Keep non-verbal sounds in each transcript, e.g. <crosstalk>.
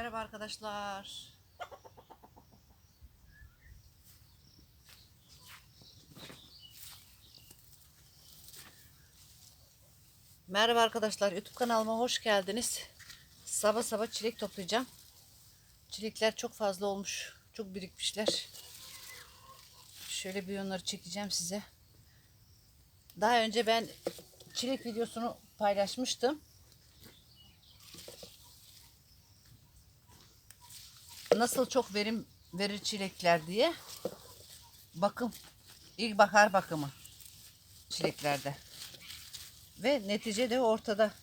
Merhaba arkadaşlar. Merhaba arkadaşlar. YouTube kanalıma hoş geldiniz. Sabah sabah çilek toplayacağım. Çilekler çok fazla olmuş. Çok birikmişler. Şöyle bir onları çekeceğim size. Daha önce ben çilek videosunu paylaşmıştım. Nasıl çok verim verir çilekler diye bakım ilkbahar bakımı çileklerde ve netice de ortada.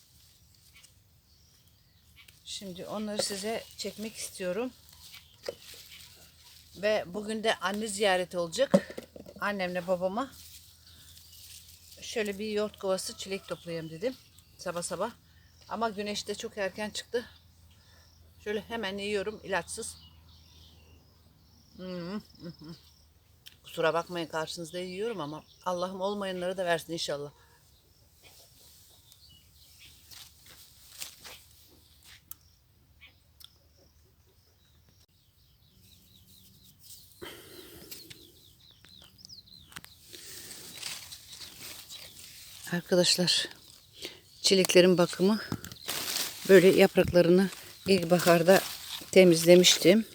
Şimdi onları size çekmek istiyorum. Ve bugün de anne ziyareti olacak. Annemle babama şöyle bir yoğurt kovası çilek toplayayım dedim. Sabah sabah. Ama güneş de çok erken çıktı. Şöyle hemen yiyorum ilaçsız. Hmm, hı hı. Kusura bakmayın karşınızda yiyorum ama Allah'ım olmayanları da versin inşallah. Arkadaşlar çileklerin bakımı böyle yapraklarını ilkbaharda temizlemiştim.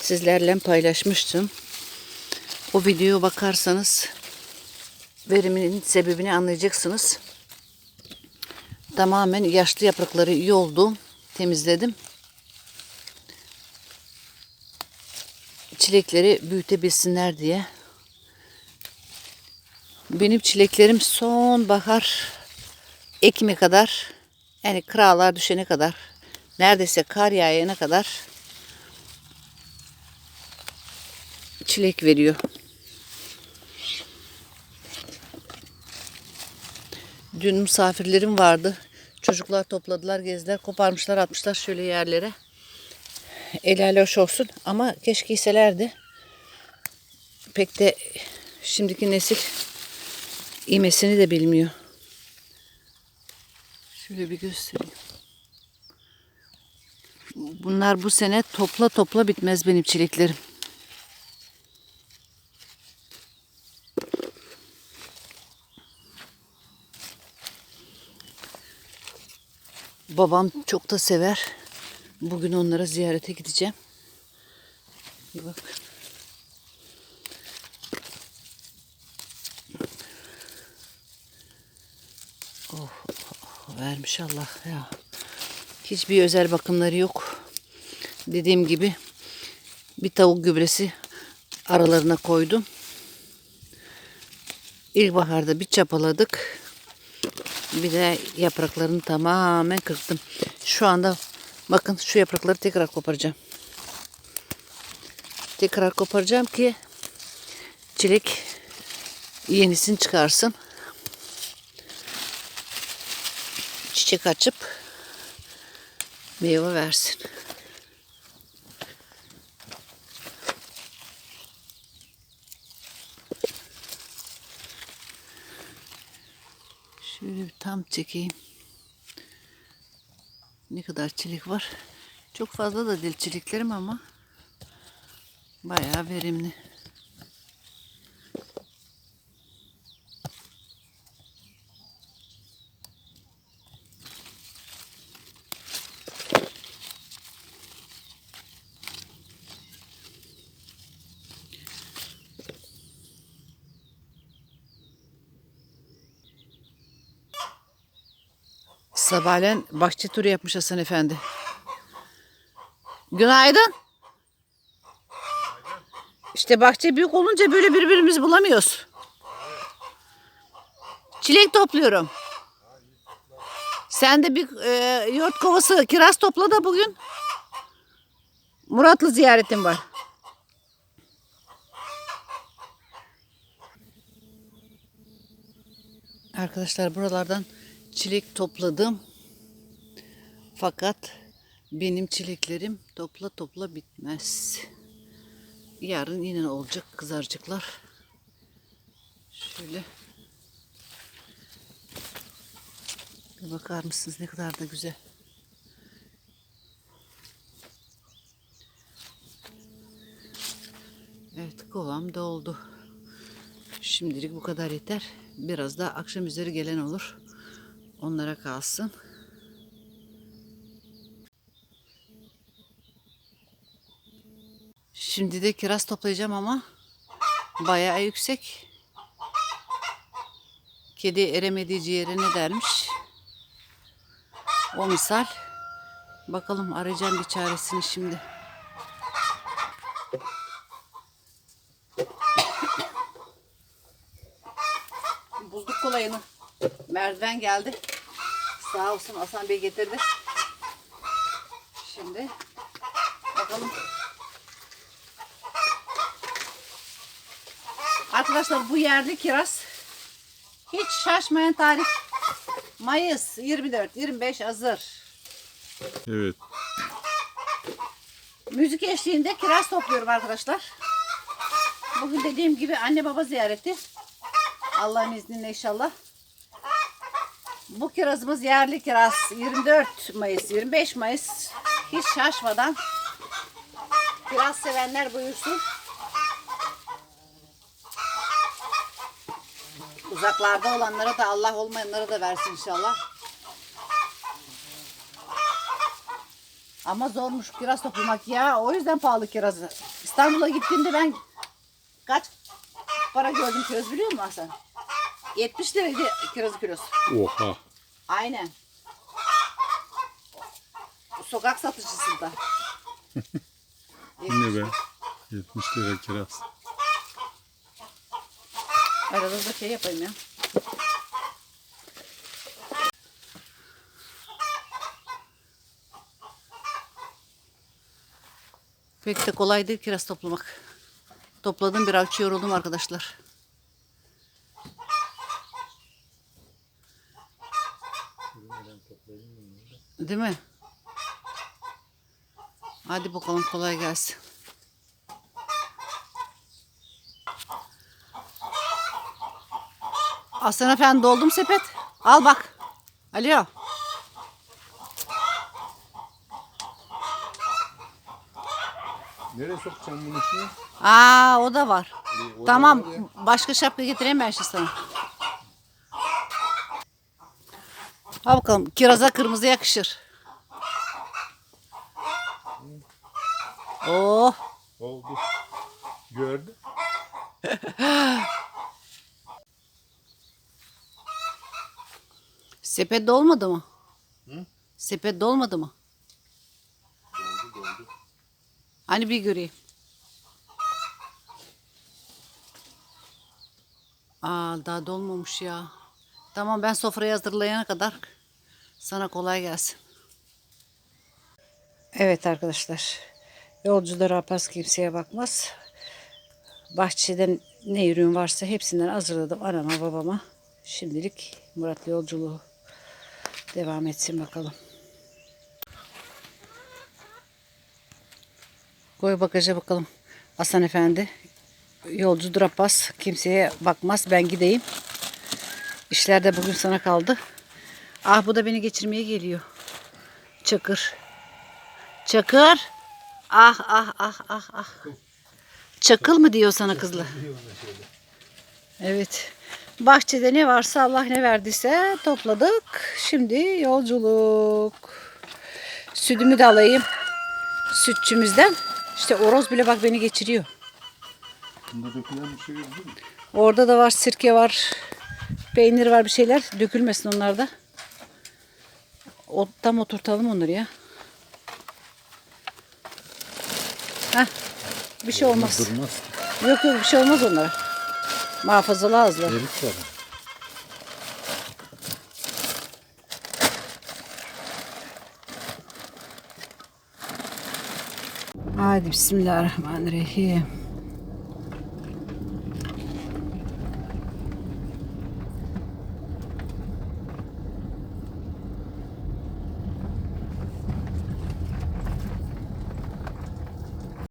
Sizlerle paylaşmıştım. O videoya bakarsanız veriminin sebebini anlayacaksınız. Tamamen yaşlı yaprakları yoldum, temizledim. Çilekleri büyütebilsinler diye. Benim çileklerim sonbahar Ekim'e kadar yani krallar düşene kadar neredeyse kar yağana kadar çilek veriyor. Dün misafirlerim vardı. Çocuklar topladılar, gezdiler, koparmışlar, atmışlar şöyle yerlere. El hoş olsun ama keşke iselerdi. Pek de şimdiki nesil imesini de bilmiyor. Şöyle bir göstereyim. Bunlar bu sene topla topla bitmez benim çileklerim. Babam çok da sever. Bugün onlara ziyarete gideceğim. Bir bak. Oh, oh, vermiş Allah ya. Hiçbir özel bakımları yok. Dediğim gibi bir tavuk gübresi aralarına koydum. İlkbaharda bir çapaladık. Bir de yapraklarını tamamen kırktım. Şu anda bakın şu yaprakları tekrar koparacağım. Tekrar koparacağım ki çilek yenisini çıkarsın. Çiçek açıp meyve versin. Şöyle bir tam çekeyim. Ne kadar çilek var. Çok fazla da değil çileklerim ama bayağı verimli. Sabahleyin bahçe turu yapmış Hasan Efendi. Günaydın. İşte bahçe büyük olunca böyle birbirimizi bulamıyoruz. Çilek topluyorum. Sen de bir e, yoğurt kovası kiraz topla da bugün. Muratlı ziyaretim var. Arkadaşlar buralardan çilek topladım. Fakat benim çileklerim topla topla bitmez. Yarın yine olacak kızarcıklar. Şöyle bir bakar mısınız ne kadar da güzel. Evet kovam doldu. Şimdilik bu kadar yeter. Biraz daha akşam üzeri gelen olur. Onlara kalsın. Şimdi de kiraz toplayacağım ama bayağı yüksek. Kedi eremediği ciğere ne dermiş? O misal. Bakalım arayacağım bir çaresini şimdi. Bulduk kolayını. Merdiven geldi. Sağ olsun Hasan Bey getirdi. Şimdi bakalım. Arkadaşlar bu yerli kiraz hiç şaşmayan tarih. Mayıs 24-25 hazır. Evet. Müzik eşliğinde kiraz topluyorum arkadaşlar. Bugün dediğim gibi anne baba ziyareti. Allah'ın izniyle inşallah. Bu kirazımız yerli kiraz. 24 Mayıs, 25 Mayıs. Hiç şaşmadan. Kiraz sevenler buyursun. Uzaklarda olanlara da Allah olmayanlara da versin inşallah. Ama zormuş kiraz toplamak ya. O yüzden pahalı kirazı. İstanbul'a gittiğimde ben kaç para gördüm kiraz biliyor musun Hasan? 70 liraydı kirazı kilosu. Oha. Aynen. Sokak satıcısında. Ne be? 70 lira kiraz. Arada da şey yapayım ya. Pek de kolay değil kiraz toplamak. Topladım bir avcı yoruldum arkadaşlar. Değil mi? Hadi bakalım kolay gelsin. Aslan efendi doldum sepet. Al bak. Alo. Nereye sokacağım bunu şimdi? Aa o da var. o da Tamam. var ya. Başka şapka getireyim ben şimdi sana. Al bakalım. Kiraza kırmızı yakışır. Oh. Oldu. Gördün. <laughs> Sepet dolmadı mı? Hı? Sepet dolmadı mı? Doldu doldu. Hani bir göreyim. Aa daha dolmamış ya. Tamam ben sofrayı hazırlayana kadar sana kolay gelsin. Evet arkadaşlar. Yolcular apas kimseye bakmaz. Bahçeden ne ürün varsa hepsinden hazırladım anama babama. Şimdilik Murat'la yolculuğu devam etsin bakalım. Koy bagaja bakalım. Hasan Efendi. Yolcudur Abbas. Kimseye bakmaz. Ben gideyim. İşler de bugün sana kaldı. Ah bu da beni geçirmeye geliyor. Çakır. Çakır. Ah ah ah ah ah. Çakıl mı diyor sana kızla? Evet. Bahçede ne varsa Allah ne verdiyse topladık. Şimdi yolculuk. Sütümü de alayım. Sütçümüzden. İşte oroz bile bak beni geçiriyor. Şey? Orada da var sirke var. Peynir var bir şeyler. Dökülmesin onlar da. O, tam oturtalım onları ya. Heh, bir şey olmaz. Durmaz. Yok yok bir şey olmaz onlara. Muhafazalı ağızlar. Erik var. Hadi bismillahirrahmanirrahim.